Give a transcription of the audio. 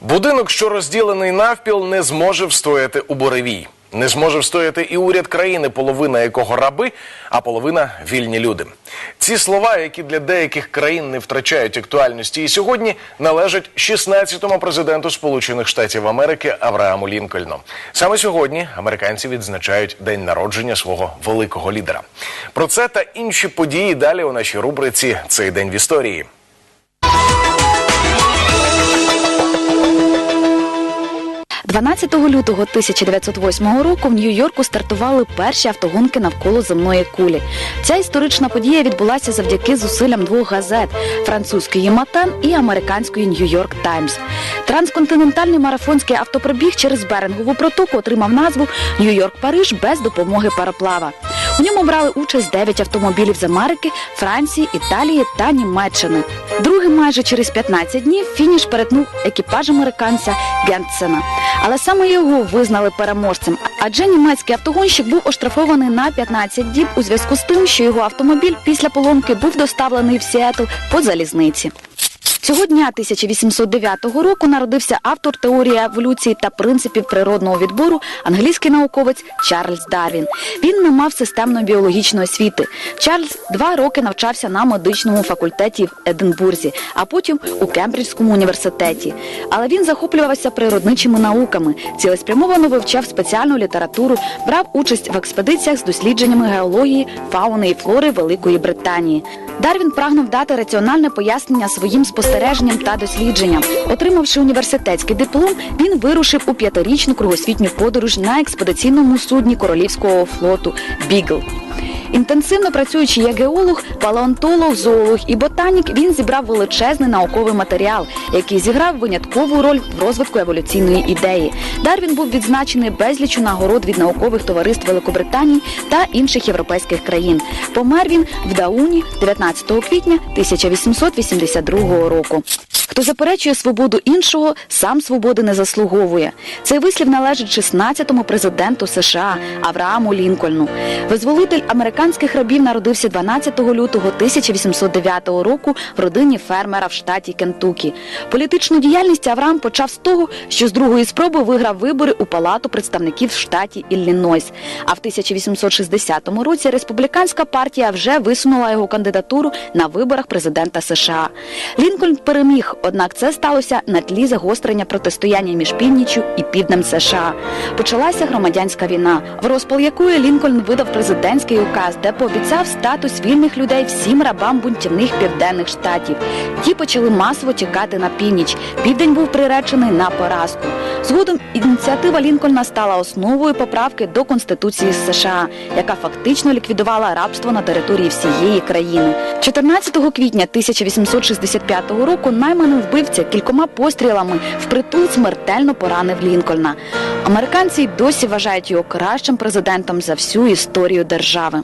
Будинок, що розділений навпіл, не зможе встояти у буревій. Не зможе встояти і уряд країни, половина якого раби, а половина вільні люди. Ці слова, які для деяких країн не втрачають актуальності, і сьогодні належать 16-му президенту Сполучених Штатів Америки Аврааму Лінкольну. Саме сьогодні американці відзначають день народження свого великого лідера. Про це та інші події далі у нашій рубриці Цей день в історії. – 12 лютого 1908 року в Нью-Йорку стартували перші автогонки навколо земної кулі. Ця історична подія відбулася завдяки зусиллям двох газет французької Матен і американської Нью-Йорк Таймс. Трансконтинентальний марафонський автопробіг через Берингову протоку отримав назву Нью-Йорк-Париж без допомоги пароплава. У ньому брали участь 9 автомобілів з Америки, Франції, Італії та Німеччини. Другим майже через 15 днів фініш перетнув екіпаж американця Гентсена. Але саме його визнали переможцем, адже німецький автогонщик був оштрафований на 15 діб у зв'язку з тим, що його автомобіль після поломки був доставлений в Сіетл по залізниці. Цього дня 1809 року народився автор теорії еволюції та принципів природного відбору, англійський науковець Чарльз Дарвін. Він не мав системної біологічної освіти. Чарльз два роки навчався на медичному факультеті в Единбурзі, а потім у Кембриджському університеті. Але він захоплювався природничими науками, цілеспрямовано вивчав спеціальну літературу, брав участь в експедиціях з дослідженнями геології, фауни і флори Великої Британії. Дарвін прагнув дати раціональне пояснення своїм спостереженням та дослідженням. Отримавши університетський диплом, він вирушив у п'ятирічну кругосвітню подорож на експедиційному судні королівського флоту Бігл. Інтенсивно працюючи як геолог, палеонтолог, зоолог і ботанік, він зібрав величезний науковий матеріал, який зіграв виняткову роль в розвитку еволюційної ідеї. Дарвін був відзначений безлічу нагород від наукових товариств Великобританії та інших європейських країн. Помер він в Дауні 19 квітня 1882 року. Хто заперечує свободу іншого, сам свободи не заслуговує. Цей вислів належить 16-му президенту США Аврааму Лінкольну. Визволитель американських рабів народився 12 лютого 1809 року в родині фермера в штаті Кентукі. Політичну діяльність Авраам почав з того, що з другої спроби виграв вибори у палату представників в штаті Іллінойс. А в 1860 році республіканська партія вже висунула його кандидатуру на виборах президента США. Лінкольн переміг, однак це сталося на тлі загострення протистояння між північчю і півднем США. Почалася громадянська війна, в розпал якої Лінкольн видав президентський указ, де пообіцяв статус вільних людей всім рабам бунтівних південних штатів. Ті почали масово тікати на північ. Південь був приречений на поразку. Згодом ініціатива Лінкольна стала основою поправки до Конституції США, яка фактично ліквідувала рабство на території всієї країни. 14 квітня 1865 року найманий вбивця кількома пострілами впритул смертельно поранив Лінкольна. Американці й досі вважають його кращим президентом за всю історію держави.